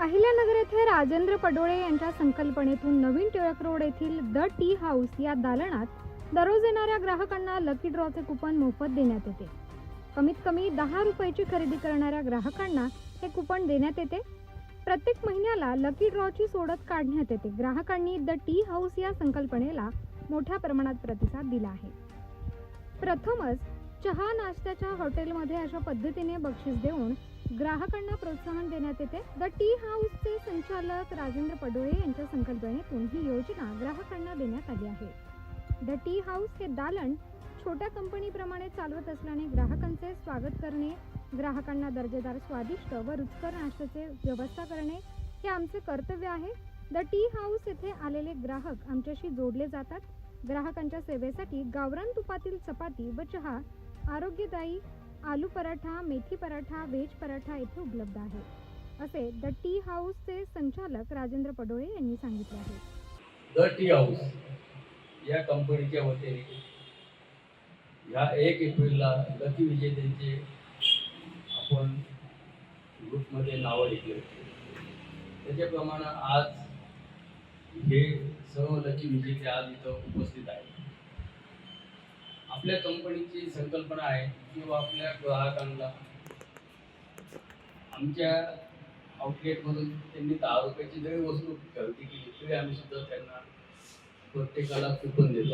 अहिल्यानगर येथे राजेंद्र पडोळे यांच्या संकल्पनेतून नवीन टिळक रोड येथील द टी हाऊस या दालनात दररोज येणाऱ्या ग्राहकांना लकी ड्रॉचे कुपन मोफत देण्यात येते. कमीत कमी दहा रुपयाची खरेदी करणाऱ्या ग्राहकांना हे कुपन देण्यात येते. प्रत्येक महिन्याला लकी ड्रॉची सोडत काढण्यात येते. ग्राहकांनी द टी हाऊस या संकल्पनेला मोठ्या प्रमाणात प्रतिसाद दिला आहे. प्रथमच चहा नाश्त्याच्या हॉटेलमध्ये अशा पद्धतीने बक्षीस देऊन ग्राहकांना प्रोत्साहन देण्यात येते. द टी हाऊसचे संचालक राजेंद्र पडोळे यांच्या संकल्पनेतून ही योजना ग्राहकांना देण्यात आली आहे. द टी हाऊस हे दालन छोट्या कंपनीप्रमाणे चालवत असल्याने ग्राहकांचे स्वागत करणे ग्राहकांना दर्जेदार स्वादिष्ट व रुचकर नाश्त्याचे व्यवस्था करणे हे आमचे कर्तव्य आहे. द टी हाऊस येथे आलेले ग्राहक आमच्याशी जोडले जातात. ग्राहकांच्या सेवेसाठी गावरान तुपातील चपाती व चहा आरोग्यदायी आलू पराठा मेथी पराठा व्हेज पराठा येथे उपलब्ध आहे. असे द टी हाऊसचे संचालक राजेंद्र पडोळे यांनी सांगितले आहे. द टी हाऊस या कंपनीच्या वतीने ह्या एक एप्रिलला गती विजेत्यांचे आपण ग्रुपमध्ये नावं घेतली होती. त्याच्याप्रमाणे आज हे सर्व लकी विजेते आज इथं उपस्थित आहेत. आपल्या कंपनीची संकल्पना आहे की आपल्या ग्राहकांना आमच्या आउटलेटमधून त्यांनी दहा रुपयाची जरी वस्तू खरेदी केली, तरी आम्ही सुद्धा त्यांना प्रत्येकाला कूपन देत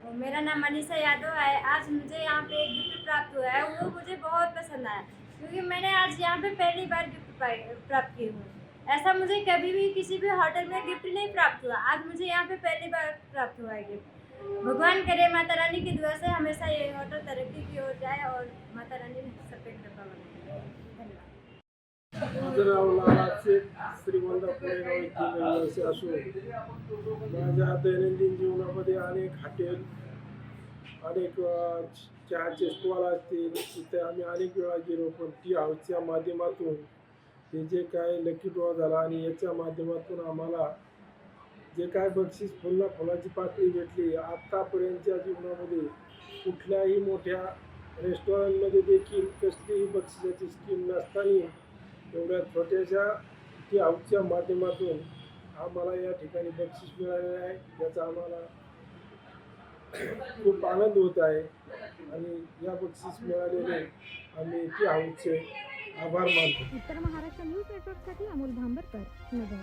मेरा नाम मनीषा यादव है आज मुझे यहाँ पे एक गिफ्ट प्राप्त हुआ है। वो मुझे बहुत पसंद आया, क्योंकि मैंने आज यहाँ पे पहली बार गिफ्ट प्राप्त की हूँ। ऐसा मुझे कभी भी किसी भी होटल में गिफ्ट नहीं प्राप्त हुआ। आज मुझे यहाँ पे पहली बार प्राप्त हुआ है गिफ्ट भगवान करे माता रानी की दुआ से हमेशा ये होटल तरक्की की ओर जाए और माता रानी सफेद डब्बा बनाए माझं नाव श्रीमंत पुणेगाव असून माझ्या दैनंदिन जीवनामध्ये अनेक हॉटेल अनेक चहाचे स्टॉल असतील. तिथे आम्ही अनेक वेळा गेलो पण टी हाऊसच्या माध्यमातून हे जे काय लकी ड्रॉ झाला आणि याच्या माध्यमातून आम्हाला जे काय बक्षीस फुलना फुलाची पाकळी भेटली आत्तापर्यंतच्या जीवनामध्ये कुठल्याही मोठ्या रेस्टॉरंटमध्ये देखील कसलीही बक्षिसाची स्कीम नसताना एवढ्या छोट्याशा टी हाऊसच्या माध्यमातून आम्हाला या ठिकाणी बक्षीस मिळालेलं आहे. याचा आम्हाला खूप आनंद होत आहे आणि या बक्षीस मिळालेले आम्ही टी हाऊसचे आभार मानतो. उत्तर महाराष्ट्र न्यूज नेटवर्कसाठी अमोल भांबरकर नगर.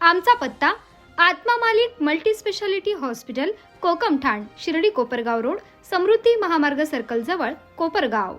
आमचा पत्ता Atma Malik multi specialty hospital Kokamthan Shirdi Kopargaon road Samruddhi Mahamarg circle जवळ कोपरगाव.